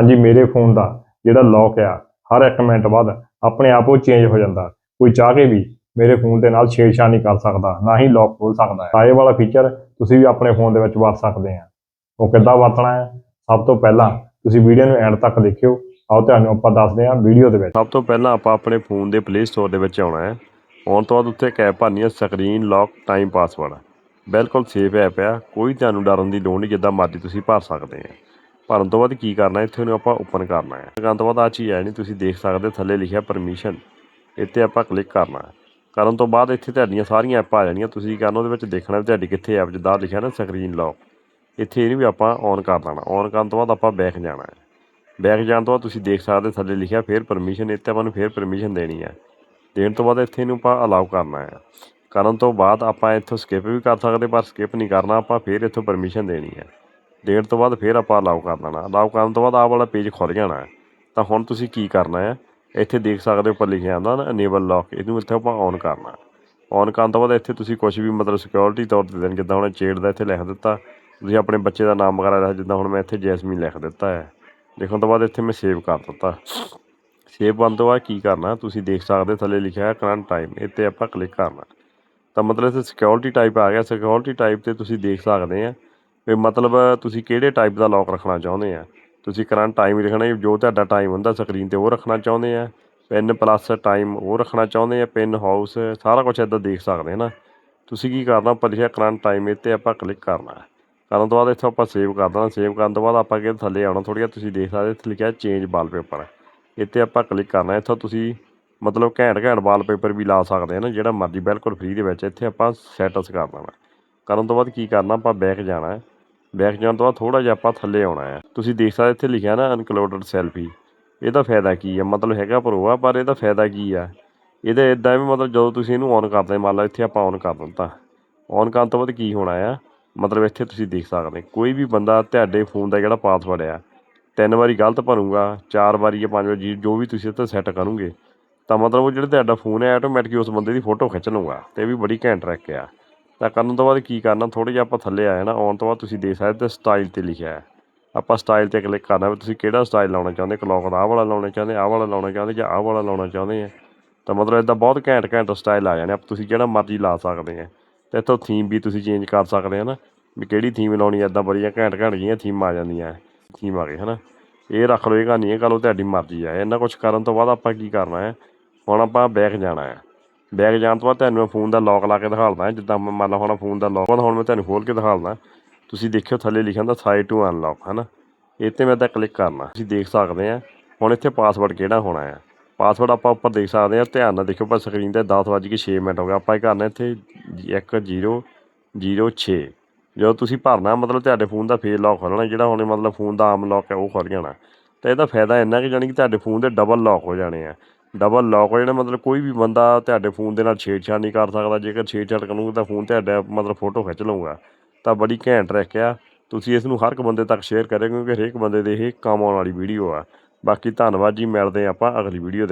ਹਾਂਜੀ, ਮੇਰੇ ਫੋਨ ਦਾ ਜਿਹੜਾ ਲੌਕ ਆ, ਹਰ ਇੱਕ ਮਿੰਟ ਬਾਅਦ ਆਪਣੇ ਆਪ ਉਹ ਚੇਂਜ ਹੋ ਜਾਂਦਾ। ਕੋਈ ਚਾਹ ਕੇ ਵੀ ਮੇਰੇ ਫੋਨ ਦੇ ਨਾਲ ਛੇੜਛਾੜ ਨਹੀਂ ਕਰ ਸਕਦਾ, ਨਾ ਹੀ ਲੌਕ ਖੋਲ ਸਕਦਾ ਹੈ। ਇਹ ਵਾਲਾ ਫੀਚਰ ਤੁਸੀਂ ਵੀ ਆਪਣੇ ਫੋਨ ਦੇ ਵਿੱਚ ਵਰਤ ਸਕਦੇ ਆ। ਉਹ ਕਿੱਦਾਂ ਵਰਤਣਾ ਹੈ? ਸਭ ਤੋਂ ਪਹਿਲਾਂ ਤੁਸੀਂ ਵੀਡੀਓ ਨੂੰ ਐਂਡ ਤੱਕ ਦੇਖਿਓ। ਆਓ, ਤੁਹਾਨੂੰ ਆਪਾਂ ਦੱਸਦੇ ਹਾਂ ਵੀਡੀਓ ਦੇ ਵਿੱਚ। ਸਭ ਤੋਂ ਪਹਿਲਾਂ ਆਪਾਂ ਆਪਣੇ ਫੋਨ ਦੇ ਪਲੇ ਸਟੋਰ ਦੇ ਵਿੱਚ ਆਉਣਾ ਹੈ। ਆਉਣ ਤੋਂ ਬਾਅਦ ਉੱਥੇ ਇੱਕ ਐਪ ਭਰਨੀ ਹੈ ਸਕਰੀਨ ਲੌਕ ਟਾਈਮ ਪਾਸਵਰਡ ਬਿਲਕੁਲ ਸੇਫ ਐਪ ਆ। ਕੋਈ ਤੁਹਾਨੂੰ ਡਰਨ ਦੀ ਲੋੜ ਨਹੀਂ, ਜਿੱਦਾਂ ਮਰਜ਼ੀ ਤੁਸੀਂ ਭਰ ਸਕਦੇ ਆ। ਭਰਨ ਤੋਂ ਬਾਅਦ ਕੀ ਕਰਨਾ ਇੱਥੇ ਨੂੰ ਆਪਾਂ ਓਪਨ ਕਰਨਾ ਹੈ। ਕਰਨ ਤੋਂ ਬਾਅਦ ਆ ਚੀਜ਼ ਹੈ ਨਹੀਂ, ਤੁਸੀਂ ਦੇਖ ਸਕਦੇ, ਥੱਲੇ ਲਿਖਿਆ ਪਰਮਿਸ਼ਨ ਇੱਥੇ ਆਪਾਂ ਕਲਿੱਕ ਕਰਨਾ ਕਰਨ ਤੋਂ ਬਾਅਦ ਇੱਥੇ ਤੁਹਾਡੀਆਂ ਸਾਰੀਆਂ ਐਪਾਂ ਆ ਜਾਣੀਆਂ। ਤੁਸੀਂ ਕਰਨਾ ਉਹਦੇ ਵਿੱਚ ਦੇਖਣਾ ਵੀ ਤੁਹਾਡੀ ਕਿੱਥੇ ਐਪ ਜਿੱਦਾਂ ਲਿਖਿਆ ਨਾ ਸਕਰੀਨ ਲੌਕ ਇੱਥੇ ਇਹਨੂੰ ਵੀ ਆਪਾਂ ਔਨ ਕਰ ਲੈਣਾ ਔਨ ਕਰਨ ਤੋਂ ਬਾਅਦ ਆਪਾਂ ਬੈਕ ਜਾਣਾ ਹੈ। ਬੈਕ ਜਾਣ ਤੋਂ ਬਾਅਦ ਤੁਸੀਂ ਦੇਖ ਸਕਦੇ, ਥੱਲੇ ਲਿਖਿਆ ਫੇਰ ਪਰਮਿਸ਼ਨ ਇੱਥੇ ਆਪਾਂ ਨੂੰ ਫੇਰ ਪਰਮਿਸ਼ਨ ਦੇਣੀ ਹੈ। ਦੇਣ ਤੋਂ ਬਾਅਦ ਇੱਥੇ ਇਹਨੂੰ ਆਪਾਂ ਅਲਾਉ ਕਰਨਾ ਹੈ। ਕਰਨ ਤੋਂ ਬਾਅਦ ਆਪਾਂ ਇੱਥੋਂ ਸਕਿਪ ਵੀ ਕਰ ਸਕਦੇ, ਪਰ ਸਕਿਪ ਨਹੀਂ ਕਰਨਾ, ਆਪਾਂ ਫੇਰ ਇੱਥੋਂ ਪਰਮਿਸ਼ਨ ਦੇਣੀ ਹੈ। ਦੇਣ ਤੋਂ ਬਾਅਦ ਫਿਰ ਆਪਾਂ ਅਲਾਉ ਕਰ ਲੈਣਾ ਅਲਾਉ ਕਰਨ ਤੋਂ ਬਾਅਦ ਆਹ ਵਾਲਾ ਪੇਜ ਖੁੱਲ ਜਾਣਾ ਤਾਂ ਹੁਣ ਤੁਸੀਂ ਕੀ ਕਰਨਾ ਹੈ? ਇੱਥੇ ਦੇਖ ਸਕਦੇ ਹੋ ਉੱਪਰ ਲਿਖਿਆ ਹੁੰਦਾ ਨਾ ਅਨੇਬਲ ਲੌਕ ਇਹਨੂੰ ਇੱਥੇ ਆਪਾਂ ਔਨ ਕਰਨਾ ਔਨ ਕਰਨ ਤੋਂ ਬਾਅਦ ਇੱਥੇ ਤੁਸੀਂ ਕੁਝ ਵੀ ਮਤਲਬ ਸਿਕਿਉਰਿਟੀ ਤੌਰ ਤੇ ਦੇਣ, ਜਿੱਦਾਂ ਹੁਣ ਚੇੜ ਦਾ ਇੱਥੇ ਲਿਖ ਦਿੱਤਾ। ਤੁਸੀਂ ਆਪਣੇ ਬੱਚੇ ਦਾ ਨਾਮ ਵਗੈਰਾ ਲਿਖ, ਜਿੱਦਾਂ ਹੁਣ ਮੈਂ ਇੱਥੇ ਜੈਸਮੀਨ ਲਿਖ ਦਿੱਤਾ ਹੈ। ਲਿਖਣ ਤੋਂ ਬਾਅਦ ਇੱਥੇ ਮੈਂ ਸੇਵ ਕਰ ਦਿੱਤਾ। ਸੇਵ ਕਰਨ ਤੋਂ ਬਾਅਦ ਕੀ ਕਰਨਾ ਤੁਸੀਂ ਦੇਖ ਸਕਦੇ ਥੱਲੇ ਲਿਖਿਆ ਹੈ ਕਰੰਟ ਟਾਈਮ ਇੱਥੇ ਆਪਾਂ ਕਲਿੱਕ ਕਰਨਾ ਤਾਂ ਮਤਲਬ ਇੱਥੇ ਸਿਕਿਉਰਿਟੀ ਟਾਈਪ ਆ ਗਿਆ। ਸਿਕਿਉਰਿਟੀ ਟਾਈਪ ਤੇ ਤੁਸੀਂ ਦੇਖ ਸਕਦੇ ਆ ਵੀ ਮਤਲਬ ਤੁਸੀਂ ਕਿਹੜੇ ਟਾਈਪ ਦਾ ਲੌਕ ਰੱਖਣਾ ਚਾਹੁੰਦੇ ਆ? ਤੁਸੀਂ ਕਰੰਟ ਟਾਈਮ ਹੀ ਰੱਖਣਾ, ਜੋ ਤੁਹਾਡਾ ਟਾਈਮ ਹੁੰਦਾ ਸਕਰੀਨ ਤੇ ਉਹ ਰੱਖਣਾ ਚਾਹੁੰਦੇ ਆ। ਪਿੰਨ ਪਲੱਸ ਟਾਈਮ ਉਹ ਰੱਖਣਾ ਚਾਹੁੰਦੇ ਆ ਪਿੰਨ ਹਾਊਸ ਸਾਰਾ ਕੁਝ ਇੱਦਾਂ ਦੇਖ ਸਕਦੇ ਨਾ। ਤੁਸੀਂ ਕੀ ਕਰਨਾ, ਉੱਪਰ ਲਿਖਿਆ ਕਰੰਟ ਟਾਈਮ ਇੱਥੇ ਆਪਾਂ ਕਲਿੱਕ ਕਰਨਾ ਕਰਨ ਤੋਂ ਬਾਅਦ ਇੱਥੋਂ ਆਪਾਂ ਸੇਵ ਕਰ ਦੇਣਾ ਸੇਵ ਕਰਨ ਤੋਂ ਬਾਅਦ ਆਪਾਂ ਅੱਗੇ ਥੱਲੇ ਆਉਣਾ, ਥੋੜ੍ਹਾ ਜਿਹਾ ਤੁਸੀਂ ਦੇਖ ਸਕਦੇ ਇੱਥੇ ਲਿਖਿਆ ਚੇਂਜ ਵਾਲਪੇਪਰ ਇੱਥੇ ਆਪਾਂ ਕਲਿੱਕ ਕਰਨਾ, ਇੱਥੋਂ ਤੁਸੀਂ ਮਤਲਬ ਘੈਂਟ ਘੈਂਟ ਵਾਲਪੇਪਰ ਵੀ ਲਾ ਸਕਦੇ ਆ ਨਾ, ਜਿਹੜਾ ਮਰਜ਼ੀ ਬਿਲਕੁਲ ਫ੍ਰੀ ਦੇ ਵਿੱਚ ਇੱਥੇ ਆਪਾਂ ਸੈਟਸ ਕਰ ਦੇਣਾ। ਕਰਨ ਤੋਂ ਬਾਅਦ ਕੀ ਕਰਨਾ, ਆਪਾਂ ਬੈਕ ਜਾਣਾ ਹੈ। ਬੈਕ ਜਾਣ ਤੋਂ ਬਾਅਦ ਥੋੜਾ ਜਿਹਾ ਆਪਾਂ ਥੱਲੇ ਆਉਣਾ ਹੈ। ਤੁਸੀਂ ਦੇਖ ਸਕਦੇ ਇੱਥੇ ਲਿਖਿਆ ਨਾ ਅਨਕਲੋਡਡ ਸੈਲਫੀ ਇਹਦਾ ਫਾਇਦਾ ਕੀ ਹੈ? ਮਤਲਬ ਹੈਗਾ ਪ੍ਰੋ ਆ ਪਰ ਇਹਦਾ ਫਾਇਦਾ ਕੀ ਆ? ਇਹਦਾ ਇਦਾਂ ਵੀ ਮਤਲਬ ਜਦੋਂ ਤੁਸੀਂ ਇਹਨੂੰ ਔਨ ਕਰਦੇ, ਮੰਨ ਲਓ ਇੱਥੇ ਆਪਾਂ ਔਨ ਕਰ ਦਿੱਤਾ। ਔਨ ਕਰਨ ਤੋਂ ਬਾਅਦ ਕੀ ਹੋਣਾ ਆ? ਮਤਲਬ ਇੱਥੇ ਤੁਸੀਂ ਦੇਖ ਸਕਦੇ ਕੋਈ ਵੀ ਬੰਦਾ ਤੁਹਾਡੇ ਫੋਨ ਦਾ ਜਿਹੜਾ ਪਾਸਵਰਡ ਆ, ਤਿੰਨ ਵਾਰੀ ਗਲਤ ਭਰੂਗਾ, ਚਾਰ ਵਾਰੀ ਜਾਂ ਪੰਜ ਵਾਰੀ, ਜੋ ਵੀ ਤੁਸੀਂ ਇੱਥੇ ਸੈੱਟ ਕਰੋਗੇ ਤਾਂ ਮਤਲਬ ਉਹ ਜਿਹੜਾ ਤੁਹਾਡਾ ਫੋਨ ਹੈ ਆਟੋਮੈਟਿਕ ਉਸ ਬੰਦੇ ਦੀ ਫੋਟੋ ਖਿੱਚ ਲਊਗਾ। ਤੇ ਇਹ ਵੀ ਬੜੀ ਘੈਂਟ ਟਰੈਕ ਆ। ਤਾਂ ਕਰਨ ਤੋਂ ਬਾਅਦ ਕੀ ਕਰਨਾ, ਥੋੜ੍ਹਾ ਜਿਹਾ ਆਪਾਂ ਥੱਲੇ ਆਏ ਨਾ, ਆਉਣ ਤੋਂ ਬਾਅਦ ਤੁਸੀਂ ਦੇਖ ਸਕਦੇ ਸਟਾਈਲ ਤੇ ਲਿਖਿਆ ਹੈ। ਆਪਾਂ ਸਟਾਈਲ ਤੇ ਕਲਿੱਕ ਕਰਨਾ ਵੀ ਤੁਸੀਂ ਕਿਹੜਾ ਸਟਾਈਲ ਲਾਉਣਾ ਚਾਹੁੰਦੇ ਕਲੌਕ ਦਾ ਆਹ ਵਾਲਾ ਲਾਉਣਾ ਚਾਹੁੰਦੇ, ਆਹ ਵਾਲਾ ਲਾਉਣਾ ਚਾਹੁੰਦੇ ਜਾਂ ਆਹ ਵਾਲਾ ਲਾਉਣਾ ਚਾਹੁੰਦੇ ਆ ਤਾਂ ਮਤਲਬ ਇਦਾਂ ਬਹੁਤ ਘੈਂਟ ਘੈਂਟ ਸਟਾਈਲ ਆ ਜਾਣੇ ਆ, ਤੁਸੀਂ ਜਿਹੜਾ ਮਰਜ਼ੀ ਲਾ ਸਕਦੇ ਆ ਤੇ ਇੱਥੋਂ ਥੀਮ ਵੀ ਤੁਸੀਂ ਚੇਂਜ ਕਰ ਸਕਦੇ ਆ ਨਾ, ਵੀ ਕਿਹੜੀ ਥੀਮ ਲਾਉਣੀ ਇਦਾਂ ਬੜੀਆਂ ਘੈਂਟ ਘੈਂਟ ਜਿਹੀਆਂ ਥੀਮ ਆ ਜਾਂਦੀਆਂ ਥੀਮ ਆ ਗਈ, ਹਨਾ। ਇਹ ਰੱਖ ਲਓ, ਇਹ ਕਹਾਣੀ ਹੈ ਕੱਲ ਉਹ ਤੁਹਾਡੀ ਮਰਜ਼ੀ ਆ। ਇਹਨਾਂ ਕੁਝ ਕਰਨ ਤੋਂ ਬਾਅਦ ਆਪਾਂ ਕੀ ਕਰਨਾ ਹੈ, ਹੁਣ ਆਪਾਂ ਬੈਕ ਜਾਣਾ ਹੈ। ਬੈਗ ਜਾਣ ਤੋਂ ਬਾਅਦ ਤੁਹਾਨੂੰ ਮੈਂ ਫੋਨ ਦਾ ਲੌਕ ਲਾ ਕੇ ਦਿਖਾਉਂਦਾ ਜਿੱਦਾਂ ਮੈਂ ਮੰਨ ਲਓ ਹੁਣ ਫੋਨ ਦਾ ਲੌਕ ਹੁਣ ਮੈਂ ਤੁਹਾਨੂੰ ਖੋਲ ਕੇ ਦਿਖਾਉਂਦਾ ਤੁਸੀਂ ਦੇਖਿਓ ਥੱਲੇ ਲਿਖਿਆ ਹੁੰਦਾ ਸਾਈਡ ਟੂ ਅਨਲੌਕ ਹਨਾ? ਇਹ 'ਤੇ ਮੈਂ ਤਾਂ ਕਲਿੱਕ ਕਰਨਾ। ਤੁਸੀਂ ਦੇਖ ਸਕਦੇ ਆ। ਹੁਣ ਇੱਥੇ ਪਾਸਵਰਡ ਕਿਹੜਾ ਹੋਣਾ ਹੈ ਪਾਸਵਰਡ ਆਪਾਂ ਉੱਪਰ ਦੇਖ ਸਕਦੇ ਆ। ਧਿਆਨ ਨਾਲ ਦੇਖਿਓ, ਪਰ ਸਕਰੀਨ ਤੇ 10 ਵੱਜ ਕੇ 6 ਮਿੰਟ ਹੋ ਗਏ। ਆਪਾਂ ਇਹ ਕਰਨਾ ਇੱਥੇ 1006 ਜਦੋਂ ਤੁਸੀਂ ਭਰਨਾ, ਮਤਲਬ ਤੁਹਾਡੇ ਫੋਨ ਦਾ ਫੇਸ ਲੌਕ ਖੋਲਣਾ ਜਿਹੜਾ ਹੁਣ ਮਤਲਬ ਫੋਨ ਦਾ ਆਮ ਲੌਕ ਹੈ, ਉਹ ਖੁੱਲ ਜਾਣਾ। ਤਾਂ ਇਹਦਾ ਫਾਇਦਾ ਇੰਨਾ ਕਿ ਜਾਣੀ ਕਿ ਤੁਹਾਡੇ ਫੋਨ ਦੇ ਡਬਲ ਲੌਕ ਹੋ ਜਾਣੇ ਆ। ਡਬਲ ਲੌਕ ਜਿਹੜਾ ਮਤਲਬ ਕੋਈ ਵੀ ਬੰਦਾ ਤੁਹਾਡੇ ਫੋਨ ਦੇ ਨਾਲ ਛੇੜਛਾੜ ਨਹੀਂ ਕਰ ਸਕਦਾ, ਜੇਕਰ ਛੇੜਛਾੜ ਕਰੂੰਗਾ ਤਾਂ ਫੋਨ ਤੁਹਾਡਾ, ਮਤਲਬ ਫੋਟੋ ਖਿੱਚ ਲਊਗਾ। ਤਾਂ ਬੜੀ ਘੈਂਟ ਟਰੈਕ ਆ। ਤੁਸੀਂ ਇਸ ਨੂੰ ਹਰ ਇੱਕ ਬੰਦੇ ਤੱਕ ਸ਼ੇਅਰ ਕਰਿਓ, ਕਿਉਂਕਿ ਹਰੇਕ ਬੰਦੇ ਦੇ ਇਹ ਕੰਮ ਆਉਣ ਵਾਲੀ ਵੀਡੀਓ ਆ। ਬਾਕੀ ਧੰਨਵਾਦ ਜੀ, ਮਿਲਦੇ ਹਾਂ ਆਪਾਂ ਅਗਲੀ ਵੀਡੀਓ ਦੇ